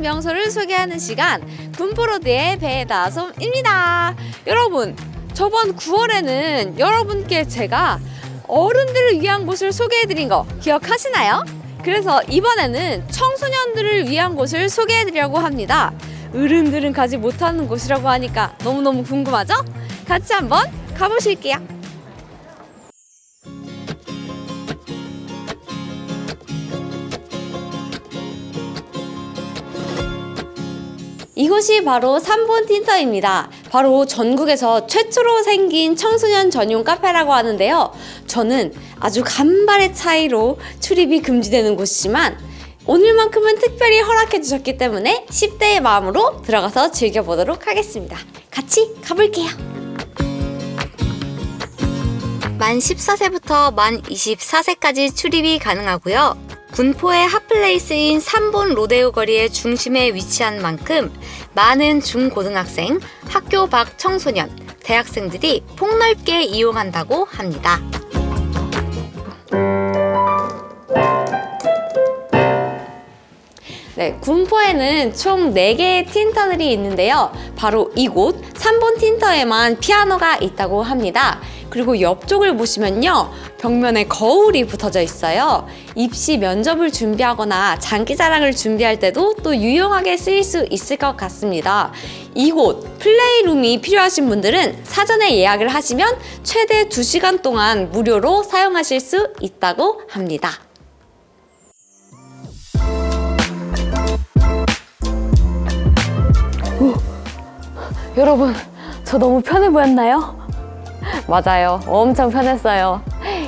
명소를 소개하는 시간 군포로드의 배나솜입니다. 여러분 저번 9월에는 여러분께 제가 어른들을 위한 곳을 소개해드린 거 기억하시나요? 그래서 이번에는 청소년들을 위한 곳을 소개해드리려고 합니다. 어른들은 가지 못하는 곳이라고 하니까 너무너무 궁금하죠? 같이 한번 가보실게요. 이곳이 바로 3본 틴터입니다. 바로 전국에서 최초로 생긴 청소년 전용 카페라고 하는데요. 저는 아주 간발의 차이로 출입이 금지되는 곳이지만 오늘만큼은 특별히 허락해 주셨기 때문에 10대의 마음으로 들어가서 즐겨보도록 하겠습니다. 같이 가볼게요. 만 14세부터 만 24세까지 출입이 가능하고요. 군포의 핫플레이스인 3본 로데오 거리의 중심에 위치한 만큼 많은 중고등학생, 학교 밖 청소년, 대학생들이 폭넓게 이용한다고 합니다. 네, 군포에는 총 4개의 틴터들이 있는데요. 바로 이곳 3본 틴터에만 피아노가 있다고 합니다. 그리고 옆쪽을 보시면요. 벽면에 거울이 붙어져 있어요. 입시 면접을 준비하거나 장기 자랑을 준비할 때도 또 유용하게 쓰일 수 있을 것 같습니다. 이곳 플레이룸이 필요하신 분들은 사전에 예약을 하시면 최대 2시간 동안 무료로 사용하실 수 있다고 합니다. 여러분, 저 너무 편해 보였나요? 맞아요. 엄청 편했어요.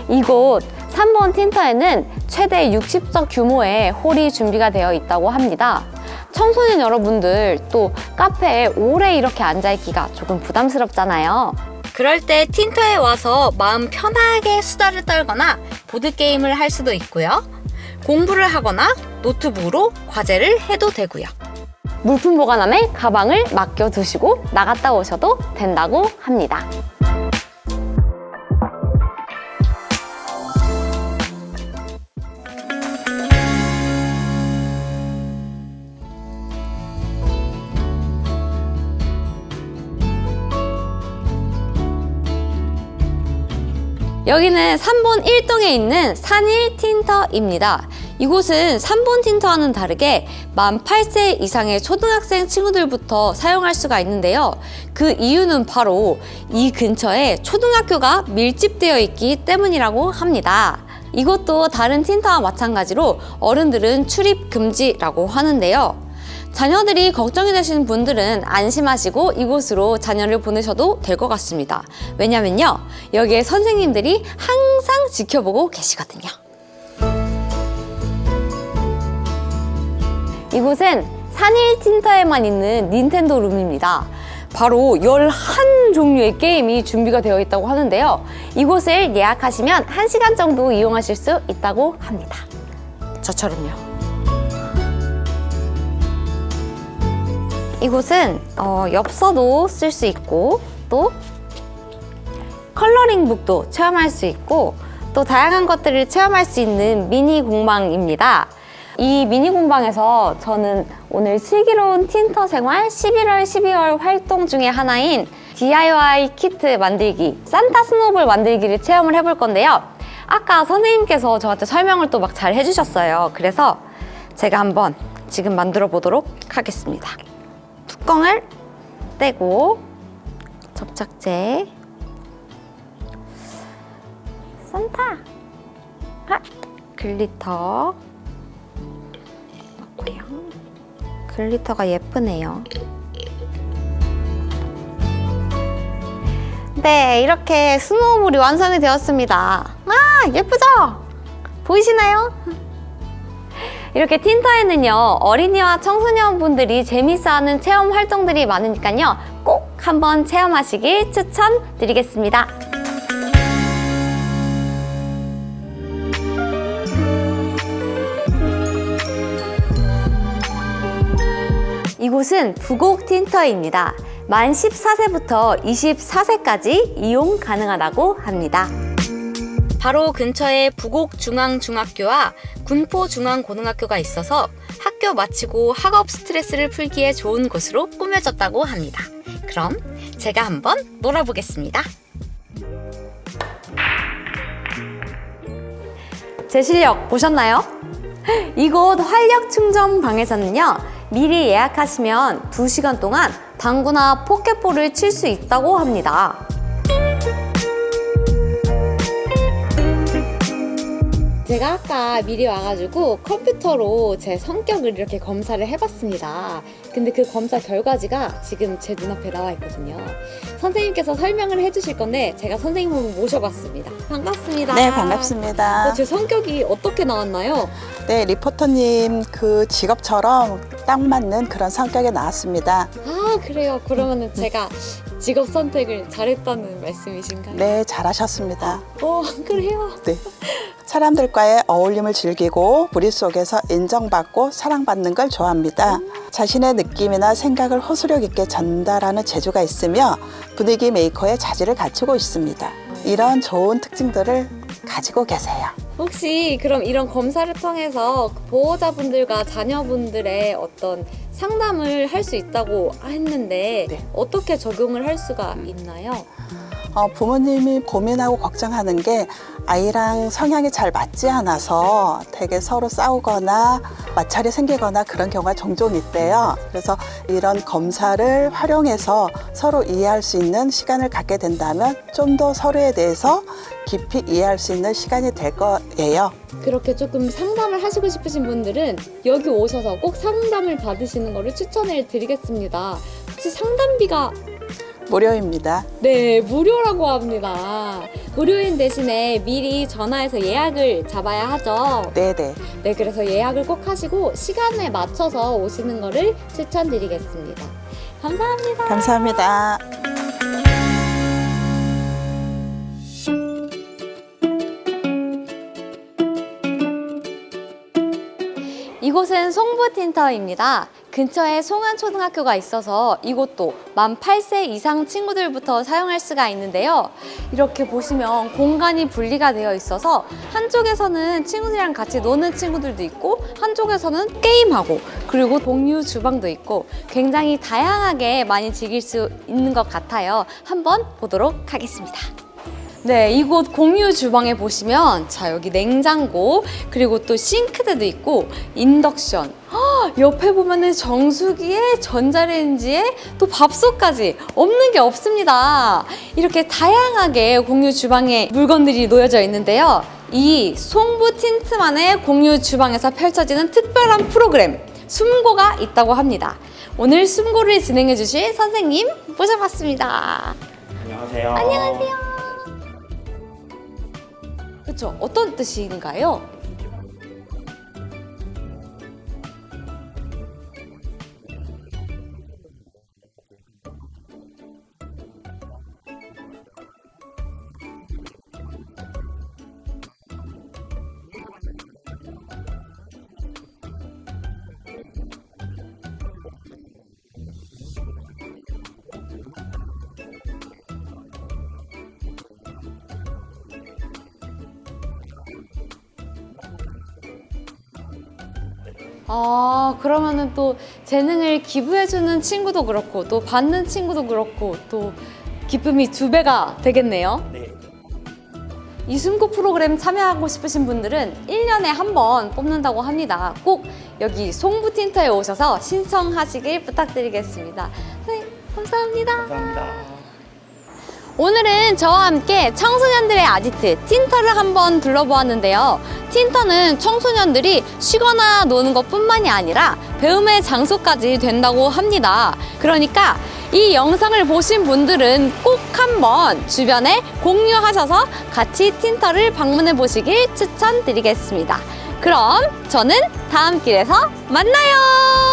이곳 3번 틴터에는 최대 60석 규모의 홀이 준비가 되어 있다고 합니다. 청소년 여러분들 또 카페에 오래 이렇게 앉아있기가 조금 부담스럽잖아요. 그럴 때 틴터에 와서 마음 편하게 수다를 떨거나 보드게임을 할 수도 있고요. 공부를 하거나 노트북으로 과제를 해도 되고요. 물품 보관함에 가방을 맡겨두시고 나갔다 오셔도 된다고 합니다. 여기는 3본 1동에 있는 산일 틴터입니다. 이곳은 3본 틴터와는 다르게 만 8세 이상의 초등학생 친구들부터 사용할 수가 있는데요. 그 이유는 바로 이 근처에 초등학교가 밀집되어 있기 때문이라고 합니다. 이것도 다른 틴터와 마찬가지로 어른들은 출입 금지라고 하는데요. 자녀들이 걱정이 되시는 분들은 안심하시고 이곳으로 자녀를 보내셔도 될 것 같습니다. 왜냐면요. 여기에 선생님들이 항상 지켜보고 계시거든요. 이곳은 산일 틴터에만 있는 닌텐도 룸입니다. 바로 11종류의 게임이 준비가 되어 있다고 하는데요. 이곳을 예약하시면 1시간 정도 이용하실 수 있다고 합니다. 저처럼요. 이곳은 어, 엽서도 쓸 수 있고 또 컬러링북도 체험할 수 있고 또 다양한 것들을 체험할 수 있는 미니 공방입니다. 이 미니 공방에서 저는 오늘 슬기로운 틴터 생활 11월 12월 활동 중에 하나인 DIY 키트 만들기 산타 스노볼 만들기를 체험을 해볼 건데요. 아까 선생님께서 저한테 설명을 또 막 잘 해주셨어요. 그래서 제가 한번 지금 만들어 보도록 하겠습니다. 뚜껑을 떼고 접착제. 산타. 아, 글리터. 넣고요. 글리터가 예쁘네요. 네 이렇게 스노우볼이 완성이 되었습니다. 아 예쁘죠? 보이시나요? 이렇게 틴터에는요 어린이와 청소년분들이 재밌어하는 체험 활동들이 많으니까요 꼭 한번 체험하시길 추천드리겠습니다. 이곳은 부곡 틴터입니다. 만 14세부터 24세까지 이용 가능하다고 합니다. 바로 근처에 부곡중앙중학교와 군포중앙고등학교가 있어서 학교 마치고 학업 스트레스를 풀기에 좋은 곳으로 꾸며졌다고 합니다. 그럼 제가 한번 놀아보겠습니다. 제 실력 보셨나요? 이곳 활력 충전 방에서는요, 미리 예약하시면 2시간 동안 당구나 포켓볼을 칠 수 있다고 합니다. 제가 아까 미리 와가지고 컴퓨터로 제 성격을 이렇게 검사를 해봤습니다. 근데 그 검사 결과지가 지금 제 눈앞에 나와 있거든요. 선생님께서 설명을 해주실 건데 제가 선생님을 모셔봤습니다. 반갑습니다. 네, 반갑습니다. 어, 제 성격이 어떻게 나왔나요? 네, 리포터님 그 직업처럼 딱 맞는 그런 성격이 나왔습니다. 아 그래요. 그러면은 제가 직업 선택을 잘했다는 말씀이신가요? 네, 잘하셨습니다. 어 그래요. 네. 사람들과의 어울림을 즐기고 무리 속에서 인정받고 사랑받는 걸 좋아합니다. 자신의 느낌이나 생각을 호소력 있게 전달하는 재주가 있으며 분위기 메이커의 자질을 갖추고 있습니다. 이런 좋은 특징들을 가지고 계세요. 혹시 그럼 이런 검사를 통해서 보호자분들과 자녀분들의 어떤 상담을 할 수 있다고 했는데 네. 어떻게 적용을 할 수가 있나요? 어, 부모님이 고민하고 걱정하는 게 아이랑 성향이 잘 맞지 않아서 되게 서로 싸우거나 마찰이 생기거나 그런 경우가 종종 있대요. 그래서 이런 검사를 활용해서 서로 이해할 수 있는 시간을 갖게 된다면 좀 더 서로에 대해서 깊이 이해할 수 있는 시간이 될 거예요. 그렇게 조금 상담을 하시고 싶으신 분들은 여기 오셔서 꼭 상담을 받으시는 거를 추천을 드리겠습니다. 혹시 상담비가 무료입니다. 네, 무료라고 합니다. 무료인 대신에 미리 전화해서 예약을 잡아야 하죠. 네네. 네, 그래서 예약을 꼭 하시고 시간에 맞춰서 오시는 거를 추천드리겠습니다. 감사합니다. 감사합니다. 이곳은 송부 틴터입니다. 근처에 송안초등학교가 있어서 이곳도 만 8세 이상 친구들부터 사용할 수가 있는데요. 이렇게 보시면 공간이 분리가 되어 있어서 한쪽에서는 친구들이랑 같이 노는 친구들도 있고 한쪽에서는 게임하고 그리고 공유 주방도 있고 굉장히 다양하게 많이 즐길 수 있는 것 같아요. 한번 보도록 하겠습니다. 네, 이곳 공유 주방에 보시면 자 여기 냉장고 그리고 또 싱크대도 있고 인덕션 헉, 옆에 보면은 정수기에 전자레인지에 또 밥솥까지 없는 게 없습니다. 이렇게 다양하게 공유 주방에 물건들이 놓여져 있는데요. 이 송부 틴트만의 공유 주방에서 펼쳐지는 특별한 프로그램 숨고가 있다고 합니다. 오늘 숨고를 진행해 주실 선생님 모셔봤습니다. 안녕하세요. 안녕하세요. 그렇죠. 어떤 뜻인가요? 아, 그러면은 또 재능을 기부해주는 친구도 그렇고, 또 받는 친구도 그렇고, 또 기쁨이 두 배가 되겠네요. 네. 이 숨고 프로그램 참여하고 싶으신 분들은 1년에 한 번 뽑는다고 합니다. 꼭 여기 송부 틴터에 오셔서 신청하시길 부탁드리겠습니다. 네, 감사합니다. 감사합니다. 오늘은 저와 함께 청소년들의 아지트 틴터를 한번 둘러보았는데요. 틴터는 청소년들이 쉬거나 노는 것 뿐만이 아니라 배움의 장소까지 된다고 합니다. 그러니까 이 영상을 보신 분들은 꼭 한번 주변에 공유하셔서 같이 틴터를 방문해 보시길 추천드리겠습니다. 그럼 저는 다음 길에서 만나요!